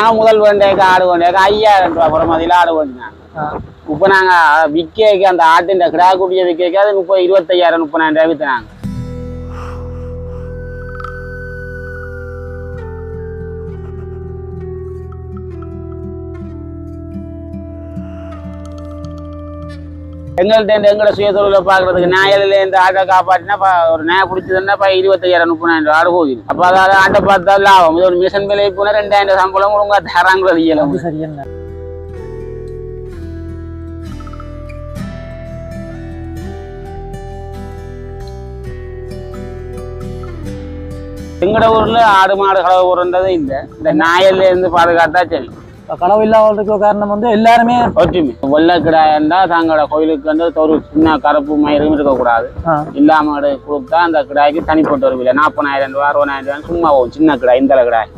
நாங்க முதல் வேண்டேக்கு ஆடு வேண்டேக்கு ஐயாயிரம் ரூபாய் புறமதியில் ஆடு வேண்டினாங்க ஆ. இப்போ நாங்க விற்கக்கு அந்த ஆட்டின் கிடா குட்டியை விற்க அது முப்பது இருபத்தையாயிரம் முப்பதாயிரம் ரூபாய் விற்றுனாங்க எங்கள்கிட்ட எங்களோட சுயதொழிலை பார்க்கறதுக்கு நாயில இருந்து ஆட்டை காப்பாற்றினா ஒரு நாய் பிடிச்சதுன்னா இப்போ இருபத்தையாயிரம் முப்பதாயிரம் ரூபாய் ஆடு போகுது. அப்போ அதாவது ஆட்டை பார்த்தா லாபம். இது ஒரு மிஷன் விலை போனால் ரெண்டாயிரம் சம்பளம் ஒழுங்கா தராங்கிறது இயலும் அது சரி என்ன எங்கட ஊர்ல ஆடு மாடு கலவை ஊருன்றதே இல்லை. இந்த நாயில இருந்து பாதுகாத்தா சரி. களவு இல்லாததுக்கு காரணம் வந்து எல்லாருமே ஒற்றுமை. வெள்ளக்கிடாயண்டா தங்களோட கோயிலுக்கு வந்து ஒரு சின்ன கருப்பு மயிரும் இருக்கக்கூடாது. இல்லாம கொடுத்தா அந்த கிடாய்க்கு தனிப்பட்ட ஒரு விலை. நாற்பதாயிரம் ரூபா அறுபதாயிரம் ரூபாய் சும்மா சின்ன கிடாய் இந்த கிடாய்.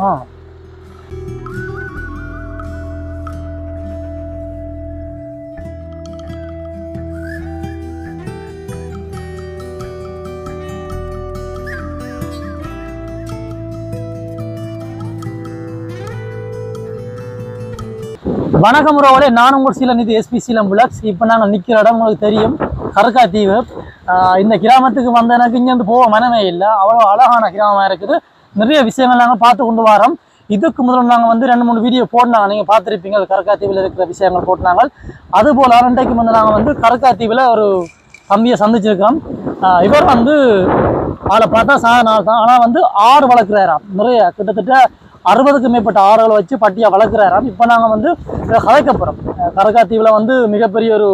வணக்கம் ரோவலே நான் உங்கள் சீலம் இது எஸ்பி சீலம் இப்போ நாங்கள் நிற்கிற இடம் உங்களுக்கு தெரியும். கருக்கா தீவு. இந்த கிராமத்துக்கு வந்த எனக்கு இங்கேருந்து போக மனமே இல்லை. அவ்வளோ அழகான கிராமமாக இருக்குது. நிறைய விஷயங்கள் நாங்கள் பார்த்து கொண்டு வரோம். இதுக்கு முதல்ல நாங்கள் வந்து ரெண்டு மூணு வீடியோ போட்டாங்க நீங்கள் பார்த்துருப்பீங்க. கருக்கா தீவில் இருக்கிற விஷயங்கள் போட்டினாங்க. அதுபோல் ரெண்டைக்கு வந்து நாங்கள் வந்து கருக்கா தீவில் ஒரு தம்பியை சந்திச்சிருக்கோம் இவர் வந்து அதில் பார்த்தா சாதனால் தான் ஆனால் வந்து ஆறு வளர்க்குறாராம். நிறைய கிட்டத்தட்ட அறுபதுக்கு மேற்பட்ட ஆடுகளை வச்சு பட்டியா வளர்க்குறாராம். இப்போ நாங்கள் வந்து கதைக்க போகிறோம் கரகாத்தீவில் வந்து மிகப்பெரிய ஒரு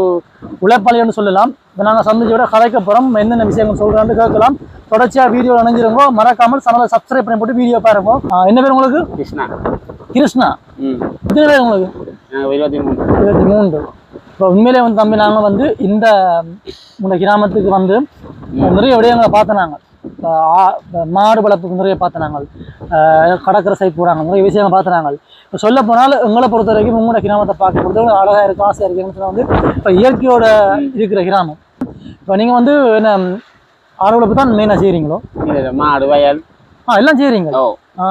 உழைப்பாளின்னு சொல்லலாம். இப்போ நாங்கள் சந்திச்சு விட கதைக்க போகிறோம் என்னென்ன விஷயங்கள் சொல்கிறான்னு கேட்கலாம். தொடர்ச்சியாக வீடியோ இணைஞ்சிருங்கோ. மறக்காமல் சேனலை சப்ஸ்கிரைப் பண்ணி போட்டு வீடியோ பாருங்க. என்ன பேர் உங்களுக்கு? கிருஷ்ணா. கிருஷ்ணா. எத்தனை பேர் உங்களுக்கு? இருபத்தி மூணு இருபத்தி மூன்று. இப்போ உண்மையிலே வந்து தம்பி நாங்கள் வந்து இந்த இந்த கிராமத்துக்கு வந்து நிறைய விடயங்களை பார்த்து நாங்கள் மாடு வளர்ப்புக்கு நிறைய பார்த்து நாங்கள். கடற்கரை சைட் போகிறாங்க நிறைய விஷயங்கள் பார்த்து நாங்கள். இப்போ சொல்ல போனால் எங்களை பொறுத்த வரைக்கும் உங்களோட கிராமத்தை பார்க்க பொறுத்த அழகாக இருக்கும் ஆசையாக இருக்குன்னு வந்து இப்போ இயற்கையோட இருக்கிற கிராமம். இப்போ நீங்கள் வந்து என்ன ஆடு வளர்ப்பு தான் மெயினாக செய்கிறீங்களோ மாடு வயல். ஆ எல்லாம் செய்கிறீங்க ஆ.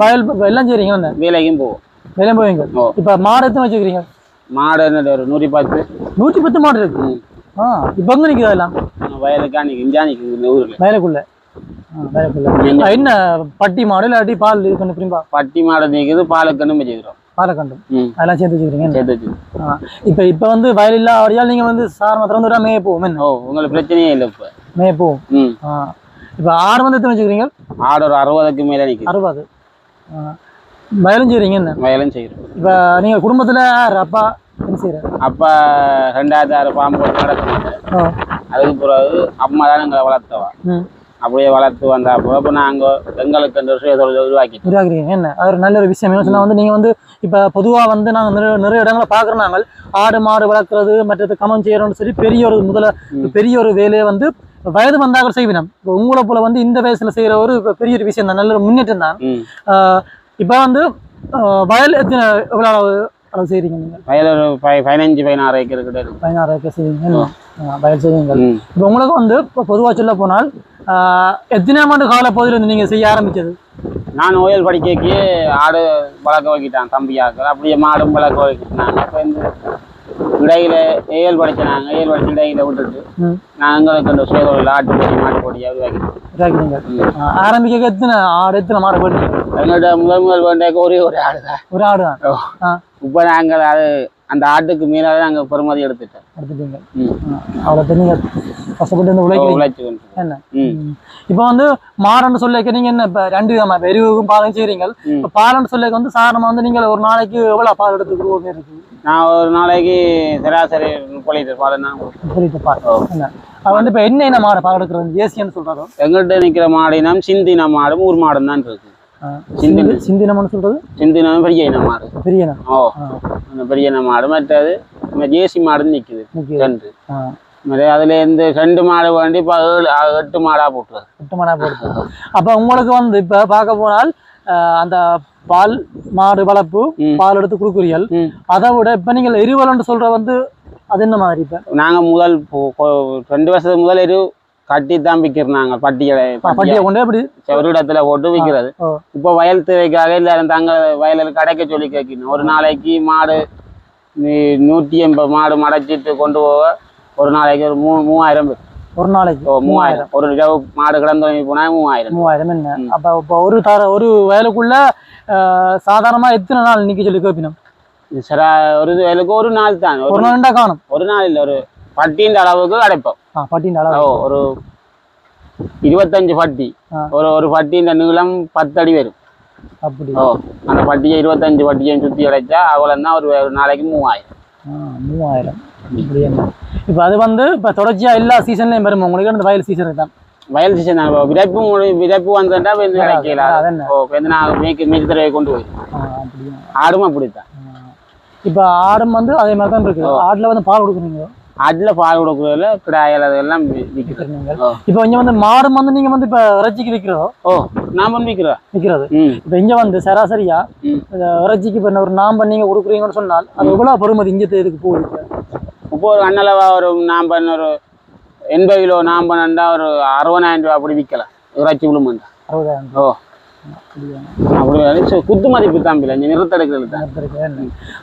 வயல் எல்லாம் செய்கிறீங்களா என்ன? வேலைக்கும் போவோம். வெளியே போவீங்க. இப்போ மாடு எத்தனை வச்சுக்கிறீங்க மாடு என்னது ஒரு நூற்றி பத்து. நூற்றி பத்து மாடு இருக்கு. ஆ இப்போ எங்கே அதெல்லாம் வயலுக்கா நிற்கும் நிற்கும் இந்த ஊரில்? வயலுக்குள்ள. என்ன பட்டி மாடு இல்லாட்டி பால் இது பண்ணி பிரிம்பா பட்டி மாடு நிற்குது பாலுக்கன்னு வச்சுக்கிறோம் பாலக்கண்டும் அதெல்லாம் சேர்த்து வச்சுக்கிறீங்க சேர்த்து வச்சு இப்போ இப்போ வந்து வயல் இல்லா வழியால் நீங்கள் வந்து சாரமாக திறந்து விடா மேய போவோம் ஓ உங்களுக்கு பிரச்சனையே இல்லை இப்போ. மேய போவோம் இப்போ ஆடு வந்து எத்தனை வச்சுக்கிறீங்க? ஆடு ஒரு அறுபதுக்கு மேலே நிற்குது அறுபது. வயலும் செய்கிறீங்க என்ன? வயலும் செய்கிறோம் இப்போ நீங்கள் குடும்பத்தில் யார்? அப்பா? அப்பா ரெண்டாயிரத்தி ஆறு பாம்பு ஓ அதுக்கு பிறகு அம்மா தான் எங்களை வளர்த்தவா. அப்படியே வளர்த்து வந்தா அப்புறம் இப்போ நாங்கள் எங்களுக்கு அந்த சுய தொழில் உருவாக்கிட்டோம். உருவாக்குறீங்க. என்ன? அது ஒரு நல்ல ஒரு விஷயம். என்ன சொன்னா வந்து நீங்கள் வந்து இப்போ பொதுவாக வந்து நாங்கள் நிறைய நிறைய இடங்களை பார்க்குறோம் நாங்கள். ஆடு மாடு வளர்க்குறது மற்றது கமம் செய்கிறோம்னு சொல்லி பெரிய ஒரு முதல்ல பெரிய ஒரு வேலையை வந்து வயது வந்தாக செய்வினம் இப்போ உங்களை போல வந்து இந்த வயசுல செய்கிற ஒரு பெரிய ஒரு விஷயம் தான். நல்ல ஒரு முன்னேற்றம் தான். இப்போ வந்து வயல் எத்தனை எவ்வளோ அளவு செய்கிறீங்க நீங்கள் வயல் ஒரு பதினஞ்சு பதினாறு ஏக்கர் கிட்ட இருக்கு. பதினாறு ஏக்கர் செய்வீங்க வயல் செய்வீங்க இப்போ உங்களுக்கு வந்து இப்போ பொதுவாக சொல்ல போனால் ஆஹ் எத்தனையாம் ஆண்டு கால பகுதியில் இருந்து நீங்கள் செய்ய ஆரம்பிச்சது? நான் ஓயல் படிக்கைக்கு ஆடு வளர்க்க வைக்கிட்டான் தம்பியாக்கள் அப்படியே மாடும் வளர்க்க வைக்கிட்டாங்க அப்போ இந்த இடையில ஏஎல் படிச்சாங்க ஏஎல் படிச்சு இடையில விட்டுட்டு எங்களுக்கு அந்த சுய தொழில் ஆட்டு பொடி மாட்டு பொடி ம். ஆரம்பிக்க எத்தனை ஆடு எத்தனை மாடு போட்டீங்க எங்கள்கிட்ட முதல் முதல் வேண்டிய ஒரே ஒரு ஆடு தான். ஒரு ஆடு தான். இப்போ நாங்கள் அது அந்த ஆட்டுக்கு மேலே நாங்கள் பெருமதி எடுத்துட்டோம். எடுத்துட்டீங்க. அவ்வளோ தண்ணி கஷ்டப்பட்டு வந்து உழைக்கிறீங்க என்ன? இப்போ வந்து மாடுன்னு சொல்லிக்க நீங்க என்ன இப்போ ரெண்டு விதமா எருவுக்கும் பாலும் செய்றீங்க ம். இப்போ பாலுன்னு சொல்லிக்க வந்து சாதாரணமா வந்து நீங்கள் ஒரு நாளைக்கு எவ்வளோ பால் எடுத்துக்கிற மாதிரி இருக்கு? நான் ஒரு நாளைக்கு சராசரி முப்பது லிட்டர் பால் தான். என்ன? அது வந்து இப்போ என்ன என்ன மாடு பால் எடுக்கிறது? ஏசியன்னு சொல்றாரோ? எங்கள்கிட்ட நிற்கிற மாடினம் சிந்தின மாடும் ஊர் மாடும் தான் இருக்கு. சிந்தி சிந்தினம்னு சொல்றது? சிந்தினம் பெரிய இன மாடு. பெரிய இனம். ஓ. பெரிய இன மாடு மற்றது ஜேசி மாடுன்னு நிற்குது நிக்குது. ரெண்டு அதுல இருந்து ரெண்டு மாடு வேண்டி இப்போ ஏழு எட்டு மாடா போட்டுருது எட்டு மாடா போடுது அப்போ உங்களுக்கு வந்து இப்போ பார்க்க போனால் அந்த பால் மாடு வளர்ப்பு. பால் எடுத்து கொடுக்குறீர்கள். அதை விட இப்போ நீங்கள் எரிவலன்னு சொல்ற வந்து அது என்ன மாதிரி இப்போ? நாங்க முதல் ரெண்டு வருஷத்துக்கு முதல் எரு கட்டி தான் விற்கிறாங்க பட்டிகளை பட்டியை கொண்டே அப்படி ஒரு இடத்துல போட்டு விற்கிறது இப்போ வயல் தேவைக்காக எல்லாரும் தங்க வயலில் கடைக்க சொல்லி கேட்கணும். ஒரு நாளைக்கு மாடு நீ நூற்றி எண்பது மாடு மடைச்சிட்டு கொண்டு போக ஒரு நாளைக்கு ஒரு மூ மூவாயிரம். ஒரு நாளைக்கு ஓ மூவாயிரம். ஒரு இரவு மாடு கிடந்து போனால் மூவாயிரம். மூவாயிரம் என்ன. அப்ப இப்போ ஒரு தர ஒரு வயலுக்குள்ள ஆஹ், சாதாரணமா எத்தனை நாள் நிக்க சொல்லி கேட்பினோம் சரா ஒரு வயலுக்கு ஒரு நாள் தான். ஒரு நாள் காணும். ஒரு நாள் இல்லை ஒரு பட்டின்ற அளவுக்கு அடைப்போம் பட்டியின் அளவு ஒரு இருபத்தஞ்சு பட்டி. ஒரு ஒரு பட்டின்ற நீளம் பத்து அடி வரும். அப்படி. ஓ அந்த பட்டியை இருபத்தஞ்சு பட்டியையும் சுற்றி அடைச்சா அவ்வளோ தான் ஒரு நாளைக்கு மூவாயிரம். மூவாயிரம். இப்போ அது வந்து இப்போ தொடர்ச்சியா எல்லா சீசன்லயும் வரும்? உங்களுக்கு அந்த வயல் சீசனுக்கு தான் வயல் சீசன் தான் விதைப்பு விதைப்பு வந்துட்டா கிடைக்கல அது ஓ வந்து நான் மேய்க்கு மேய்க்கு தடவை கொண்டு போய். ஆடும் அப்படித்தான் இப்போ ஆடும் வந்து அதே மாதிரி தான் இருக்குது ஆடுல வந்து பால் கொடுக்குறீங்க ஆட்டில் பால் கொடுக்குறதுல கிடாயல் அதெல்லாம் வி- விற்கிறது நீங்கள் ஓ. இப்போ இங்க வந்து மாடு வந்து நீங்க வந்து இப்போ இறைச்சிக்கு விற்கிறதோ ஓ நான் பண்ணி விற்கிறேன் விற்கிறது இப்போ இங்க வந்து சராசரியா ம். இந்த இறைச்சிக்கு இப்போ ஒரு நாம்பு நீங்க கொடுக்குறீங்கன்னு சொன்னால் அது எவ்வளவு பெருமதி இங்க இதுக்கு போகுது இப்ப? ஒரு அண்ணளவா ஒரு பண்ண ஒரு எண்பது கிலோ நான் பண்ணா ஒரு அறுபதாயிரம் ரூபா அப்படி விற்கலாம் இறைச்சி விழுமண்டா அறுபதாயிரம் ஓ. குத்து மதிப்பு தான்?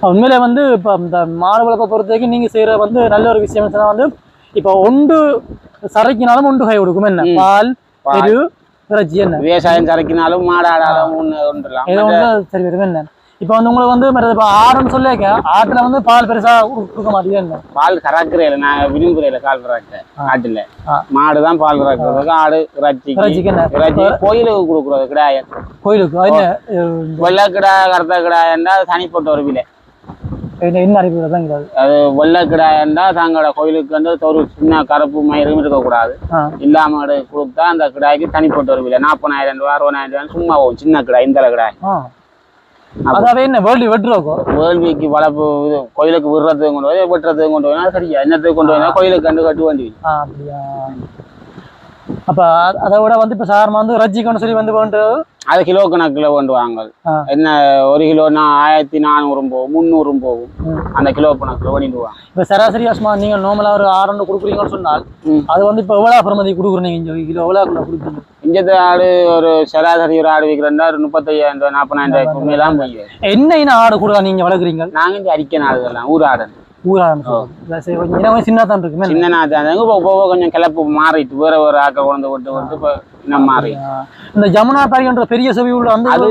உண்மையிலே வந்து இப்போ இந்த மாடு வளர்ப்பை பொறுத்த வரைக்கும் நீங்க செய்யற வந்து நல்ல ஒரு விஷயம் வந்து இப்போ ஒன்று சரைக்கினாலும் ஒன்று கை கொடுக்கும். என்ன. பால். பெரு இறைச்சி. என்ன? விவசாயம் சரைக்கினாலும் மாடாடாலும் ஒன்று ஒன்றுலாம் சரி வரும் என்ன? இப்போ வந்து உங்களுக்கு வந்து மற்றது இப்போ ஆடுன்னு சொல்லியாக்க ஆட்டுல வந்து பால் பெருசா கொடு- கொடுக்க மாட்டேங்குது என்ன? பால் கறக்குறையில நான் விரும்புறையில கால் கறக்க ஆட்டுல. மாடு தான் பால் கறக்குறதுக்கு ஆடு என்ன? இறைச்சி கோயிலுக்கு கொடுக்குறது கிடாயன் கோயிலுக்கு வெள்ளை கிடா கருத்த கிடாயண்டா அது தனிப்பட்ட ஒரு விலை. என்ன அறிவு தான் கிடையாது அது வெள்ளை கிடாயண்டா தங்களோட கோயிலுக்கு வந்து ஒரு சின்ன கருப்பு மயிரும் இருக்கக்கூடாது. இல்லாம கொடுத்தா அந்த கிடாய்க்கு தனிப்பட்ட ஒரு விலை. நாற்பதாயிரம் ரூபா அறுபதாயிரம் ரூபா சும்மா சின்ன கிடாய் இந்த கிடாய். ஆ அதாவே என்ன வேர்ல்டு வெட்டுறோக்கோ வேள்விக்கு வளர்ப்பு இது கோயிலுக்கு விடுறதுக்கு கொண்டு போய் வெட்டுறதுக்கு கொண்டு போய் சரியா என்னத்துக்கு கொண்டு போய் கோயிலுக்கு கண்டு கட்டு வேண்டி அப்படியா? அப்ப அதை விட வந்து இப்ப சாதாரணமா வந்து ரஜிக்கன்னு சொல்லி வந்து வேண்டுறது? அது கிலோ கணக்குல கொண்டு வாங்க ஆ. என்ன ஒரு கிலோனா ஆயிரத்தி நானூறும் போகும் முந்நூறும் போகும். அந்த கிலோ கணக்குல பண்ணிடுவாங்க இப்ப சராசரி சும்மா நீங்க நார்மலா ஒரு ஆறு கொடுக்குறீங்கன்னு சொன்னால். அது வந்து இப்ப எவ்வளவு பிரமதி கொடுக்குறீங்க இங்க? கிலோ எவ்வளவு கிலோ கொடுக்குறீங்க? இஞ்சத்து ஆடு ஒரு சராசரி ஒரு ஆடு விற்கிறா ஒரு முப்பத்தையாயிரம் ரூபாய் நாற்பதாயிரம் ரூபாய்க்கு உண்மையெல்லாம் போய். என்ன ஆடு கூட நீங்க வளர்க்குறீங்க? நாங்க இந்த அரிக்க நாடுகள்லாம் ஊர் ஆடு சின்ன தான் இருக்குமே சின்ன இப்போ கொஞ்சம் கிளப்பு மாறிட்டு வேற ஒரு ஆக்கள் கொண்டு விட்டு விட்டு இப்போ இன்னும் மாறி இந்த ஜமுனா தாரின்ற பெரிய செவி உள்ள அந்த அது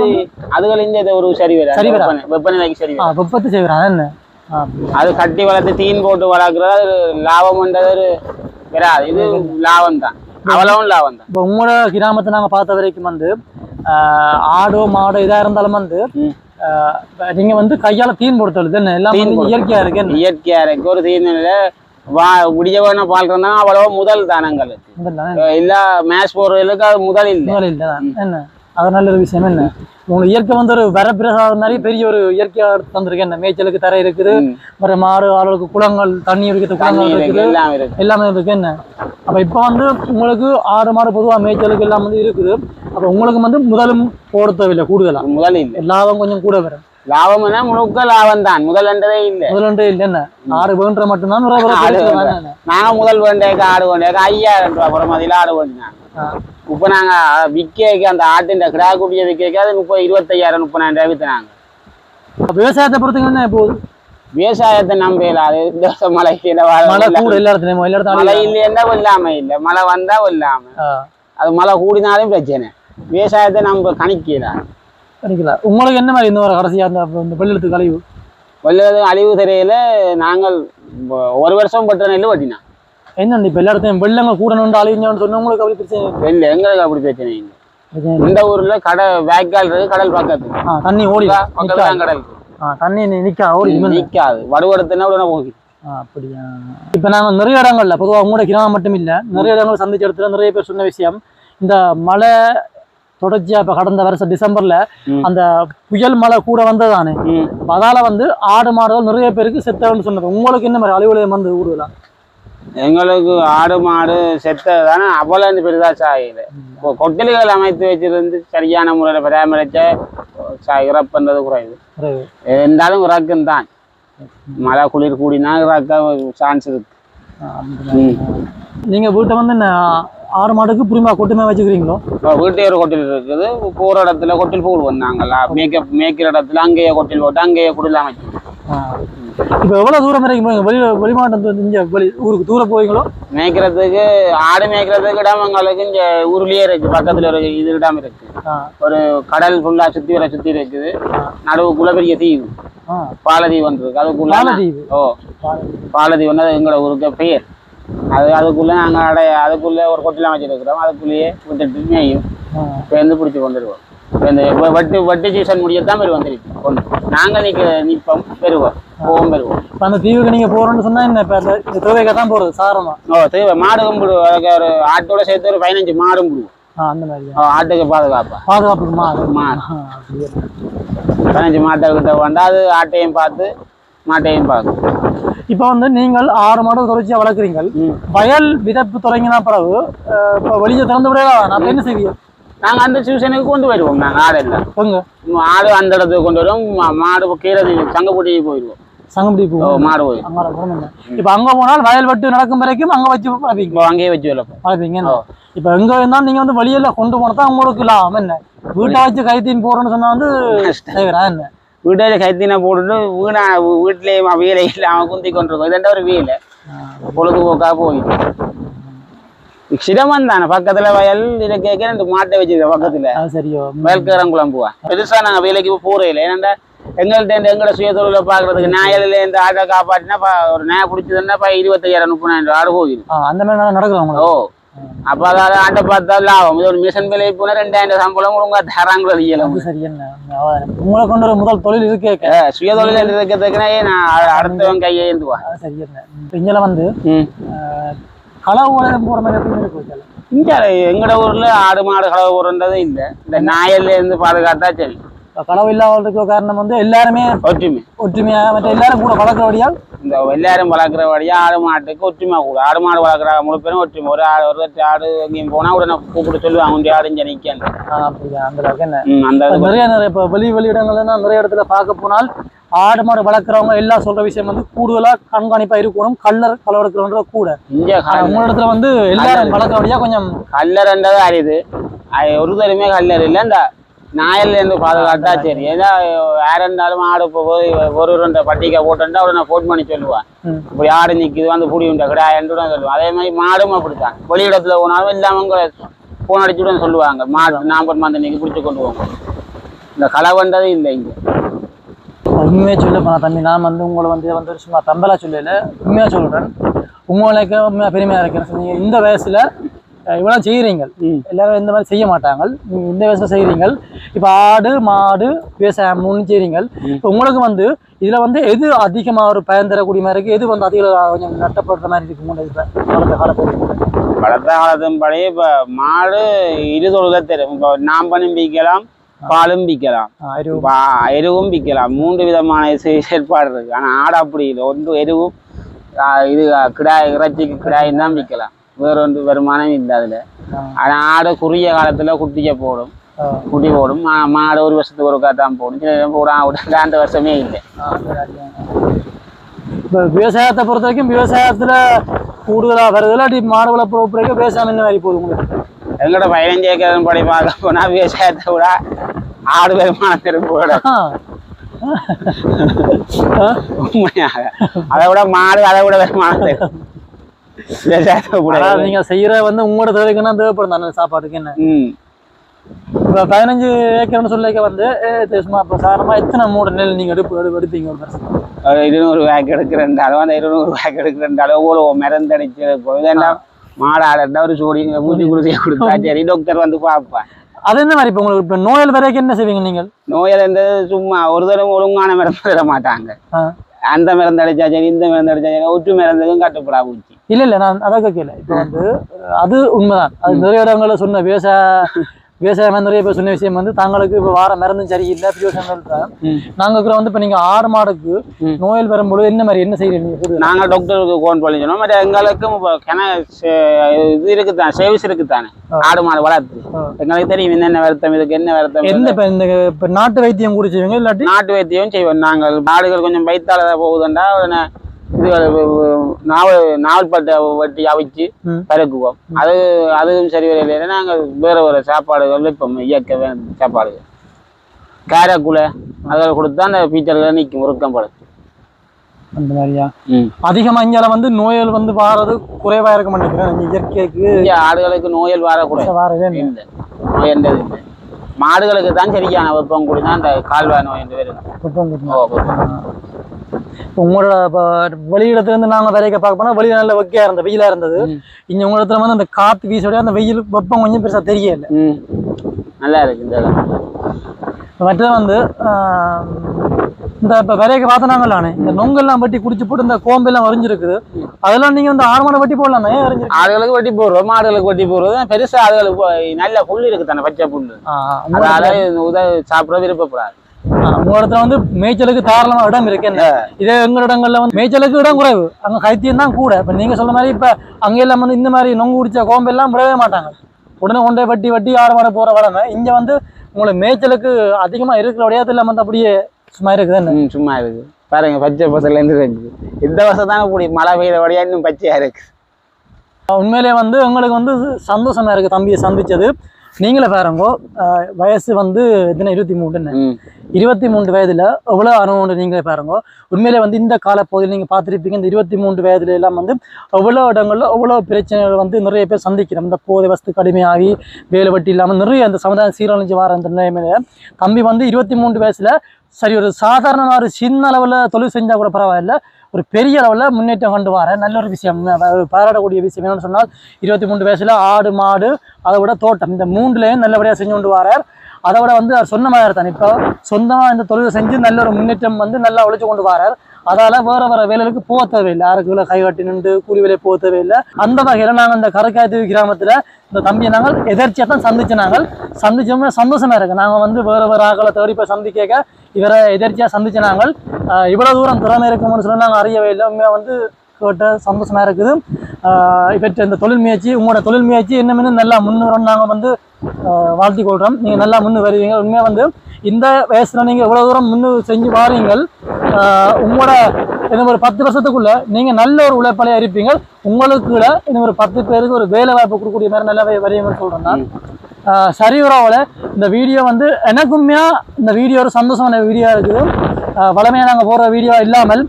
அதுகள் இந்த ஒரு சரி வராது. சரி வெப்பநிலைக்கு சரி. வெப்பத்து என்ன? அப்படியா? அது கட்டி வளர்த்து தீன் போட்டு வளர்க்குறது லாபம்ன்றது ஒரு வராது. இது லாபம் தான். அவ்வளவும் லாபம் தான். இப்போ உங்களோட கிராமத்தை நாங்க பார்த்த வரைக்கும் வந்து ஆடோ மாடோ இதா இருந்தாலும் வந்து நீங்க வந்து கையால தீன் போடுறது எல்லாம் தீன். இயற்கையா இருக்கு இயற்கையா இருக்கு. ஒரு தீனில வா பால் இருந்தா அவ்வளவு முதல் தானங்களுக்கு. முதல்ல இல்ல மேட்ச் போடுறதுக்கு அது முதல் இல்லை. என்ன? அது நல்ல ஒரு விஷயம் என்ன? உங்களுக்கு இயற்கை வந்து ஒரு வரப்பிரசாதம் மாதிரி பெரிய ஒரு இயற்கையா தந்திருக்கு என்ன மேய்ச்சலுக்கு தரை இருக்குது. ம். வேற மாடு ஆளுக்கு குளங்கள் தண்ணி இருக்குது குளங்கள் இருக்கு இருக்குது. எல்லாம் இருக்கு. என்ன? அப்ப இப்ப வந்து உங்களுக்கு ஆடு மாடு பொதுவா மேய்ச்சலுக்கு எல்லாம் வந்து இருக்குது. அப்ப உங்களுக்கு வந்து முதலும் போட தேவையில்லை கூடுதலா? முதல் இல்லை. லாபம் கொஞ்சம் கூட வரும். லாபம்னா முழுக்க லாபம் தான். முதல்ன்றதே இல்லை. முதலண்டே இல்லை என்ன? ஆடு வேண்ட மட்டும்தான் ஆடு. நாங்க முதல் வேண்டேக்கு ஆடு வேண்டேக்கு ஐயாயிரம் ரூபாய் புறமதியில ஆடு வேண்டினாங்க ஆ. இப்ப நாங்க விக்கேக்கு அந்த ஆட்டின் கிடா குட்டியை விக்கேக்கு அது முப்பது இருபத்தையாயிரம் முப்பதாயிரம் அப்ப விவசாயத்தை பொறுத்தவரைக்கும் என்ன போகுது விவசாயத்தை நம்பல அது இந்த வருஷம் மழைக்கு இல்ல, மழை மழை கூட எல்லா இடத்துலயும் எல்லா மழை இல்லைன்னா வெள்ளாமை இல்லை மழை வந்தா ஆ, அது மழை கூடினாலும் பிரச்சனை. விவசாயத்தை நம்ம கணிக்கல. பண்ணிக்கலாம் உங்களுக்கு என்ன மாதிரி இந்த ஒரு கடைசியா இந்த வெள்ளெழுத்து கழிவு வெள்ளது அழிவு தெரியல நாங்கள் ஒரு வருஷம் பட்ட நெல் வெட்டினா என்ன இப்ப எல்லா இடத்தையும் வெள்ளங்கள் கூட நின்று அழிஞ்சோன்னு சொன்னா உங்களுக்கு அப்படி பிரச்சனை இல்லை. எங்களுக்கு அப்படி பிரச்சனை இல்லை. இந்த ஊர்ல கடை வேக்கால் இருக்கு கடல் பக்கத்து. ஆ, தண்ணி ஓடி பக்கத்துல கடல். ஆ, தண்ணி நி- நிக்கா ஓடி நிக்காது. வடுவடுத்துனா உடனே போகுது. அப்படியா? இப்ப நாங்க நிறைய இடங்கள்ல பொதுவா உங்களோட கிராமம் மட்டும் இல்ல நிறைய இடங்கள் சந்திச்ச இடத்துல நிறைய பேர் சொன்ன விஷயம் இந்த மழை தொடர்ச்சியா இப்ப கடந்த வருஷம் டிசம்பர்ல. அந்த புயல் மழை கூட வந்ததானே? அதால வந்து ஆடு மாடுகள் நிறைய பேருக்கு செத்தவன்னு சொன்னது உங்களுக்கு என்ன மாதிரி அலுவலகம் வந்து ஊடுலாம் எங்களுக்கு ஆடு மாடு செத்தது தானே அவ்வளவு பெரிதா சாயல இப்போ கொட்டில்கள் அமைத்து வச்சிருந்து சரியான முறையில் பராமரிச்ச இறப்புன்றது குறையுது இருந்தாலும் இறக்கும் தான் மழை குளிர் கூடினா இறக்க சான்ஸ் இருக்கு. நீங்க வீட்டை வந்து ஆறு மாடுக்கு புரிமா கொட்டுமே வச்சுக்கிறீங்களோ? வீட்டே ஒரு கொட்டில் இருக்குது. போகிற இடத்துல கொட்டில் போடுவோம் நாங்களா மேக்கப் மேய்க்கிற இடத்துல அங்கேயே கொட்டில் போட்டு அங்கேயே குடிலாம் வச்சு இப்போ எவ்வளோ தூரம் வரைக்கும் போவீங்க வெளி வெளிமாட்டம் வந்து இங்கே வெளி ஊருக்கு தூரம் போவீங்களோ? மேய்க்கிறதுக்கு ஆடு மேய்க்கிறதுக்கு இடம் எங்களுக்கு இங்கே ஊர்லயே இருக்கு பக்கத்துல ஒரு இது இடம் இருக்கு. ஆ. ஒரு கடல் ஃபுல்லா சுத்தி வர சுத்தி இருக்குது. நடுவுக்குள்ள பெரிய தீவு. பாலதீவு இருக்கு. அதுக்குள்ள பாலதீவு. ஓ. பாலதீவு. அது எங்களோட ஊருக்கு பேர் அது அதுக்குள்ள நாங்க அடைய அதுக்குள்ள ஒரு கொட்டிலாம் வச்சிருக்கிறோம் அதுக்குள்ளேயே விட்டுட்டு மேயும். ஆ. பேருந்து பிடிச்சி கொண்டுருவோம் இப்போ இந்த வட்டு வட்டி சீசன் முடியத்தான் பெறுவோம் திருப்பி கொண்டு நாங்கள் நிற்க நிற்போம் பெறுவோம் போவோம் பெறுவோம் இப்போ அந்த தீவுக்கு நீங்கள் போகிறோன்னு சொன்னால் என்ன? இப்போ இந்த தேவைக்காக தான் போகிறது சாரமா? ஓ தேவை. மாடு கும்பிடுவோம் அதுக்கு ஒரு ஆட்டோட சேர்த்து ஒரு பதினஞ்சு மாடும் பிடுவோம் ஆ அந்த மாதிரி. ஆட்டுக்கு பாதுகாப்பா? பாதுகாப்புக்குமா அது மாடு. அப்படியே. பதினஞ்சு மாட்டை கிட்ட வந்தா அது ஆட்டையும் பார்த்து மாட்டையும் பார்க்கும். இப்போ வந்து நீங்கள் ஆறு மாடு தொடர்ச்சியாக வளர்க்குறீங்க. வயல் விதப்பு தொடங்கினா பிறகு இப்போ வெளியே திறந்து விடவா நான் என்ன செய்வீங்க? நாங்க அந்த சீசனுக்கு கொண்டு வருவோம். நாங்க ஆடு எல்லாம் ஆடு அந்த இடத்துக்கு கொண்டு வருவோம் மாடு கீரை சங்கப்பட்டிக்கு போயிடுவோம் சங்கம்படி ஓ, போவோம் மாடு போகணுங்க இப்போ அங்கே போனால் வயல் வெட்டு நடக்கும் வரைக்கும் அங்கே வச்சு வளர்ப்பீங்க. அங்கேயே வச்சு வளர்ப்போம். வளர்ப்பீங்க. இப்போ எங்கே இருந்தாலும் நீங்கள் வந்து வெளியில கொண்டு போனால் தான் உங்களுக்கு லாபம். என்ன? வீட்டை வச்சு கைத்தீன் போடுறோன்னு சொன்னா வந்து என்ன? வீட்டில் கைத்தினா போட்டுட்டு வீணா வீட்டிலேயே வீலை இல்லாமல் குந்தி கொண்டிருக்கோம். இதெண்டா ஒரு வீலை பொழுதுபோக்காக போயிடும் சிரமம் தானே பக்கத்துல வயல் இதை கேட்க ரெண்டு மாட்டை வச்சிருக்க பக்கத்துல. சரியோ. மேல்கரம் குழம்புவா பெருசா நாங்க வேலைக்கு போறே இல்லை. ஏன்னா எங்கள்ட்ட இந்த எங்களோட சுய தொழிலை பாக்குறதுக்கு நாயலில் இந்த ஆட்டை காப்பாற்றினா பா- ஒரு நாய் பிடிச்சதுன்னா இருபத்தையாயிரம் முப்பதாயிரம் போயிடும் ஆ அந்த மாதிரி நடக்கிறோம் ஓ. அப்ப அதாவது ஆட்டை பார்த்தா லாபம். இது ஒரு மிஷன் விலை போனா ரெண்டாயிரம் சம்பளம் ஒழுங்கா தராங்கிறது இயலும் உங்களை கொண்டு ஒரு முதல் தொழில் இருக்கே சுய தொழில் இருக்கிறதுக்குன்னா ஏன் நான் அடுத்தவன் கையை ஏந்துவா. அது சரி என்ன? இப்போ இங்கே வந்து களவு உலகம் போகிற மாதிரி இங்க எங்கட ஊர்ல ஆடு மாடு களவு போடுறதே இல்ல. இந்த நாயல்ல இருந்து பாதுகாத்தா சரி. களவு இல்லாததுக்கு காரணம் வந்து எல்லாருமே ஒற்றுமை. ஒற்றுமையா மற்ற எல்லாரும் கூட வளர்க்கிறபடியால்? இந்த எல்லாரும் வளர்க்குற வழியா ஆடு மாட்டுக்கு ஒற்றுமை கூட. ஆடு மாடு வளர்க்குற முழு பேரும் ஒற்றுமை. ஒரு ஆடு ஒரு லட்சம் ஆடு எங்கேயும் போனா உடனே கூப்பிட்டு சொல்லுவாங்க உண்டி ஆடு இங்க அப்படியா? அந்த அளவுக்கு என்ன? அந்த நிறைய நிறைய இப்போ வெளி வெளியிடங்கள்ல நிறைய இடத்துல பார்க்க போனால் ஆடு மாடு வளர்க்குறவங்க எல்லாம் சொல்ற விஷயம் வந்து கூடுதலா கண்காணிப்பா இருக்கணும் கல்லர் களவெடுக்கிறவன்ற கூட. இங்க ஆனா உங்க இடத்துல வந்து எல்லாரும் வளர்க்கிறபடியா கொஞ்சம் கல்லறன்றது அரிது. அது ஒரு தருமே கல்லர் இல்லை இந்த நாயல்ல இருந்து பாதுகாத்தா சரி. ஏதா யார் இருந்தாலும் ஆடு போய் ஒரு ரெண்டு பட்டிக்கை போட்டுட்டா உடனே ஃபோன் பண்ணி சொல்லுவான். இப்படி ஆடு நிக்குது வந்து புடி உண்டா கிடையாது சொல்லுவாங்க அதே மாதிரி மாடும் அப்படித்தான். வெளியிடத்துல போனாலும் இல்லாம போன் அடிச்சுடன் சொல்லுவாங்க. மாடு நாம்பர் மாந்த நீங்க பிடிச்சு கொண்டு போங்க. இந்த களவன்றதே இல்லை இங்க. உண்மையாக சொல்ல போனா தம்பி. நான் வந்து உங்களை வந்து வந்து சும்மா தம்பலா சொல்லல. உண்மையா சொல்றேன். உங்களுக்கு உண்மையா பெருமையா இருக்கிறேன் நீங்க இந்த வயசுல அஹ், இவ்வளவு செய்கிறீங்க. எல்லாரும் இந்த மாதிரி செய்ய மாட்டாங்க நீங்க இந்த வயசுல செய்கிறீங்க இப்போ ஆடு மாடு விவசாயம் மூணு செய்கிறீங்க இப்போ உங்களுக்கு வந்து இதுல வந்து எது அதிகமா ஒரு பயன் தரக்கூடிய மாதிரி இருக்கு? எது வந்து அதிக கொஞ்சம் நட்டப்படுற மாதிரி இருக்கு காலத்தை காலத்தை வளர்த்த காலத்தின்படி இப்ப மாடு இருதொழுத தெரியும். இப்போ நாம்பனும் விற்கலாம். பாலும் விற்கலாம் எருவும். விற்கலாம் மூன்று விதமான செ- செயல்பாடு இருக்கு. ஆனா ஆடு அப்படி இல்லை. ஒன்று எருவும் இது கிடாய் இறைச்சிக்கு கிடாயும் தான் விற்கலாம். வேற ஒன்று வருமானம் இல்லை அதுல. ஆனா ஆடு குறுகிய காலத்துல குட்டியை போடும். குட்டி போடும். மாடு ஒரு வருஷத்துக்கு ஒரு தான் போடும். சில ஒரு அந்த வருஷமே இல்லை. இப்போ விவசாயத்தை பொறுத்த வரைக்கும் விவசாயத்துல கூடுதலா வருது இல்லாட்டி மாடு வளர்ப்பு விவசாயம் என்ன மாதிரி போகுது உங்களுக்கு? எங்களோட பதினஞ்சு ஏக்கர் படி பார்க்க போனா விவசாயத்தை விட ஆடு ஆ. ஆ? உண்மையாக. அதை விட மாடு அதை விட ஆனா நீங்க செய்யற வந்து உங்களோட தேவைக்குன்னா தேவைப்படும் தானே சாப்பாட்டுக்கு என்ன? இப்போ பதினஞ்சு ஏக்கர்னு சொல்லிக்க வந்து சும்மா இப்போ சாதாரணமா எத்தனை மூட நெல் நீங்க எடுப்பு எடு எடுப்பீங்க ஒரு வருஷம் இருநூறு பேக் எடுக்கிறண்டாலும் அந்த இருநூறு பேக் எடுக்கிறண்டாலும் எவ்வளோ மருந்தடிச்சு இருக்கும் இதெல்லாம் மாடு ஆடுறா ஒரு சோடி ஊசி குருசியை கொடுத்தா சரி டாக்டர் வந்து பார்ப்பேன். அது என்ன மாதிரி இப்போ உங்களுக்கு இப்போ நோயல் வரைக்கும் என்ன செய்வீங்க நீங்கள்? நோயில் இருந்தது சும்மா ஒரு தடவை ஒழுங்கான மருந்து தர மாட்டாங்க. அந்த மருந்து அடிச்சா சரி இந்த மருந்து அடிச்சா சரி ஒற்று மருந்துக்கும் கட்டுப்படா பூச்சி. இல்ல இல்ல நான் அதை கேட்கல இப்போ வந்து அது உண்மைதான். அது நிறைய இடங்களில் சொன்ன விவசாய விவசாயம் நிறைய பேர் சொன்ன விஷயம் வந்து தங்களுக்கு இப்போ வார மருந்தும் சரியில்லை பிரியோசனம் ம். நாங்க இருக்கிற வந்து இப்போ நீங்க ஆறு மாடுக்கு. நோயல் வரும்பொழுது என்ன மாதிரி என்ன செய்யறீங்க நாங்கள் டாக்டருக்கு கோன் பண்ணி சொன்னோம் மற்ற எங்களுக்கும் இப்போ கிண இது இருக்குதான் சர்வீஸ் இருக்குதானே. ஆடு மாடு வளர்த்து. எங்களுக்கு தெரியும் என்னென்ன வருத்தம் இதுக்கு என்ன வருத்தம் எந்த இப்போ இந்த இப்போ நாட்டு வைத்தியம் குடிச்சுவீங்க இல்லாட்டி நாட்டு வைத்தியம் செய்வோம் நாங்கள் மாடுகள் கொஞ்சம் வயிற்றால போகுதுண்டா உடனே இது நாவல் நாவல்பட்டை வெட்டி அவிச்சு. பறக்குவோம் அது அதுவும் சரி வரையில நாங்கள் வேற வேற சாப்பாடுகள் வைப்போம் இயற்கை சாப்பாடுகள். காரக்குலை அதில் கொடுத்தா அந்த பீச்சர்கள் நிற்கும் உருக்கம் படம். அந்த மாதிரியா? அதிகமா இங்கால வந்து நோய்கள் வந்து வாரது குறைவா இருக்க இந்த இயற்கைக்கு ஆடுகளுக்கு நோயல் வரக்கூடாது. வாரதே இல்லை. இல்லை. நோய் என்றது இல்லை. மாடுகளுக்கு தான் சரியான வெப்பம் கூடி தான் அந்த கால்வாய் நோய் என்று வருது இப்போ உங்களோட இப்போ வெளியிடத்துல இருந்து நாங்க வரைக்க பார்க்க போனா வெளியில நல்ல வெக்கையா இருந்தது வெயிலா இருந்தது. இங்க உங்க இடத்துல வந்து அந்த காத்து வீசோட அந்த வெயில் வெப்பம் கொஞ்சம் பெருசா தெரியல. நல்லா இருக்கு இந்த மற்றது வந்து இந்த இப்போ விரைக்க பார்த்தனாங்களானே இந்த நொங்கெல்லாம் வெட்டி குடிச்சு போட்டு இந்த கோம்பெல்லாம் வரைஞ்சிருக்குது. அதெல்லாம் நீங்க வந்து ஆறு மணி வெட்டி போடலாம் ஆடுகளுக்கு வெட்டி போடுறோம் மாடுகளுக்கு வெட்டி போடுறது பெருசா ஆடுகளுக்கு நல்ல புல் இருக்கு தானே பச்சை புல் ஆஹ், உங்க அதால உத சாப்பிட விருப்பப்படாது. உங்க இடத்துல வந்து மேய்ச்சலுக்கு தாராளமா இடம் இருக்கு என்ன இதே எங்க இடங்கள்ல வந்து மேய்ச்சலுக்கு இடம் குறைவு. அங்க கைத்தியம் தான் கூட. இப்ப நீங்க சொல்ற மாதிரி இப்ப அங்க எல்லாம் வந்து இந்த மாதிரி நொங்கு குடிச்ச கோம்பெல்லாம் விடவே மாட்டாங்க. உடனே கொண்டே வட்டி வட்டி ஆறு மாடு போற வளமை. இங்க வந்து உங்களுக்கு மேய்ச்சலுக்கு அதிகமா இருக்கிற விடையாத்துல வந்து அப்படியே சும்மா இருக்குது என்ன சும்மா இருக்கு பாருங்க பச்சை பசல இருந்து இருக்கு இந்த வருஷம் தானே கூடி மழை பெய்த வழியா இன்னும் பச்சையா இருக்கு உண்மையிலே வந்து எங்களுக்கு வந்து சந்தோஷமா இருக்கு தம்பியை சந்திச்சது. நீங்களே பாருங்கோ வயசு வந்து எத்தனை? இருபத்தி மூணுன்னு இருபத்தி மூன்று வயதுல எவ்வளோ அனுபவம் நீங்களே பாருங்க. உண்மையிலே வந்து இந்த காலப்பகுதியில் நீங்கள் பார்த்துருப்பீங்க இந்த இருபத்தி மூன்று வயதுல எல்லாம் வந்து எவ்வளோ இடங்கள்ல எவ்வளோ பிரச்சனைகள் வந்து நிறைய பேர் சந்திக்கிறோம். இந்த போதை வஸ்து கடுமையாகி வேலை வட்டி இல்லாமல் நிறைய அந்த சமுதாயம் சீரழிஞ்சு வர அந்த நிலைமையில தம்பி வந்து இருபத்தி மூன்று வயசுல சரி ஒரு சாதாரண ஒரு சின்ன அளவில் தொழில் செஞ்சால் கூட பரவாயில்ல. ஒரு பெரிய அளவில் முன்னேற்றம் கொண்டு வர நல்ல ஒரு விஷயம். பாராடக்கூடிய பாராட்டக்கூடிய விஷயம் என்னென்னு சொன்னால் இருபத்தி மூன்று வயசில் ஆடு மாடு அதை விட தோட்டம். இந்த மூன்றுலேயும் நல்லபடியாக செஞ்சு கொண்டு வரார். அதை விட வந்து அவர் சொன்ன மாதிரி தான். இப்போ சொந்தமாக இந்த தொழிலை செஞ்சு நல்ல ஒரு முன்னேற்றம் வந்து நல்லா உழைச்சு கொண்டு வரார். அதால வேற வேற வேலைகளுக்கு போக தேவையில்லை. யாருக்கு வேலை கை நின்று கூலி வேலை போக தேவையில்லை. அந்த வகையில் நாங்கள் இந்த கரைக்காய்த்தீவு கிராமத்தில் இந்த தம்பியை நாங்கள் எதிர்ச்சியாக தான் சந்திச்சு நாங்கள் சந்திச்சோமே. சந்தோஷமா இருக்கு. நாங்கள் வந்து வேற வேற ஆக்களை தேடி போய் சந்திக்க இவரை எதிர்ச்சியாக சந்திச்சு நாங்கள் இவ்வளவு தூரம் திறமை இருக்கும்னு சொல்லி நாங்கள் அறியவே இல்லை. உண்மையாக வந்து கேட்ட சந்தோஷமா இருக்குது. ஆஹ் இந்த தொழில் முயற்சி உங்களோட தொழில் முயற்சி இன்னும் இன்னும் நல்லா முன்னேறும் நாங்கள் வந்து வாழ்த்தி கொள்கிறோம் நீங்கள் நல்லா முன்னு வருவீங்க. உண்மையாக வந்து இந்த வயசில் நீங்கள் இவ்வளோ தூரம் முன்னு செஞ்சு வாரீங்கள். உங்களோட இன்னும் ஒரு பத்து வருஷத்துக்குள்ள நீங்கள் நல்ல ஒரு உழைப்பாளையாக இருப்பீங்க. உங்களுக்கு கூட இன்னும் ஒரு பத்து பேருக்கு ஒரு வேலை வாய்ப்பு கொடுக்கக்கூடிய மாதிரி நல்லாவே வரையுங்கன்னு சொல்கிறேன் நான். சரி இந்த வீடியோ வந்து எனக்குமே இந்த வீடியோ ஒரு சந்தோஷமான வீடியோ இருக்குது. வளமையாக நாங்கள் போடுற வீடியோ இல்லாமல்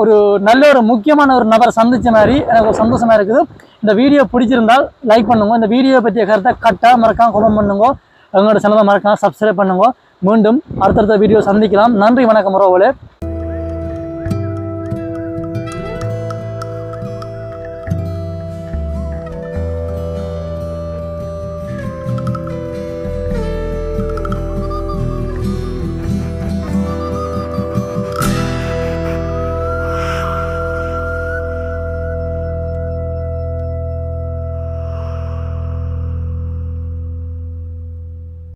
ஒரு நல்ல ஒரு முக்கியமான ஒரு நபரை சந்திச்ச மாதிரி எனக்கு ஒரு சந்தோஷமா இருக்குது. இந்த வீடியோ பிடிச்சிருந்தால் லைக் பண்ணுங்க. இந்த வீடியோ பற்றிய கருத்தை கட்டாக மறக்காம குமம் பண்ணுங்க. உங்களோட சேனலை மறக்காம சப்ஸ்கிரைப் பண்ணுங்க. மீண்டும் அடுத்தடுத்த வீடியோ சந்திக்கலாம். நன்றி வணக்கம் உறவுகளே.